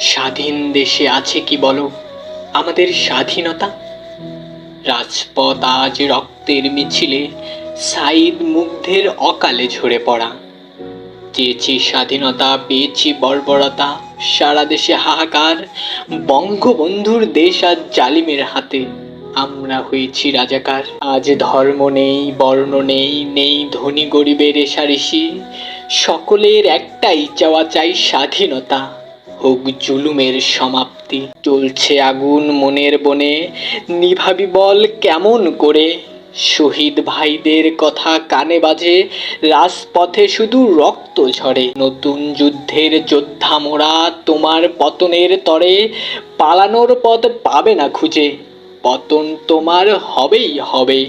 স্বাধীন দেশে আছে কি বলো? আমাদের স্বাধীনতা? রাজপথ আজ রক্তের মিছিলে, সাইদ মুগ্ধের অকালে ঝরে পড়া। চেয়েছি স্বাধীনতা, পেয়েছি বর্বরতা, সারা দেশে হাহাকার, বঙ্গবন্ধুর দেশ আজ জালিমের হাতে। আমরা হয়েছি রাজাকার। আজ ধর্ম নেই, বর্ণ নেই নেই ধনী গরিবের রেশারেশি সকলের একটাই চাওয়া চাই স্বাধীনতা। হোক জুলুমের সমাপ্তি। চলছে আগুন মনের বনে। নিভাবি বল কেমন করে? শহীদ ভাইদের কথা কানে বাজে। রাজপথে শুধু রক্ত ঝরে। নতুন যুদ্ধের যোদ্ধা মোরা তোমার পতনের তরে। পালানোর পথ পাবে না খুঁজে। পতন তোমার হবেই হবে।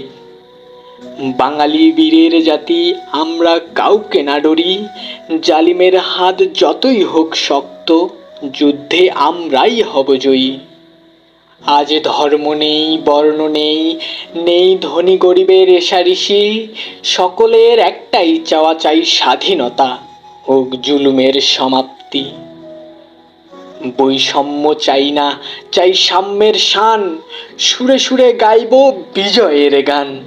বাঙালি বীরের জাতি, আমরা কাউকে না ডরি। জালিমের হাত যতই হোক শক্ত, যুদ্ধে আমরাই হব জয়ী। আজ ধর্ম নেই, বর্ণ নেই নেই ধনী গরিবের রেশারেশি সকলের একটাই চাওয়া চাই স্বাধীনতা, হোক জুলুমের সমাপ্তি। বৈষম্য চাই না, চাই সাম্যের শান। সুরে সুরে গাইব বিজয়ের গান।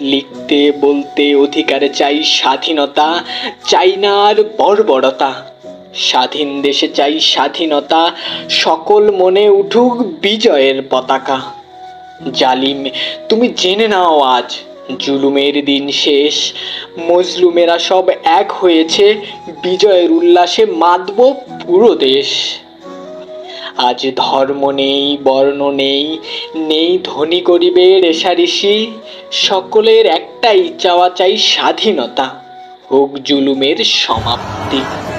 লিখতে, বলতে অধিকারে চাই স্বাধীনতা, চাই না আর বর্বরতা। স্বাধীন দেশে চাই স্বাধীনতা, সকল মনে উঠুক বিজয়ের পতাকা। জালিম, তুমি জেনে নাও আজ, জুলুমের দিন শেষ। মজলুমেরা সব এক হয়েছে, বিজয়ের উল্লাসে মাতব পুরো দেশ। আজ ধর্ম নেই, বর্ণ নেই নেই ধনী গরিবের রেশারেশি সকলের একটাই চাওয়া চাই স্বাধীনতা। হোক জুলুমের সমাপ্তি।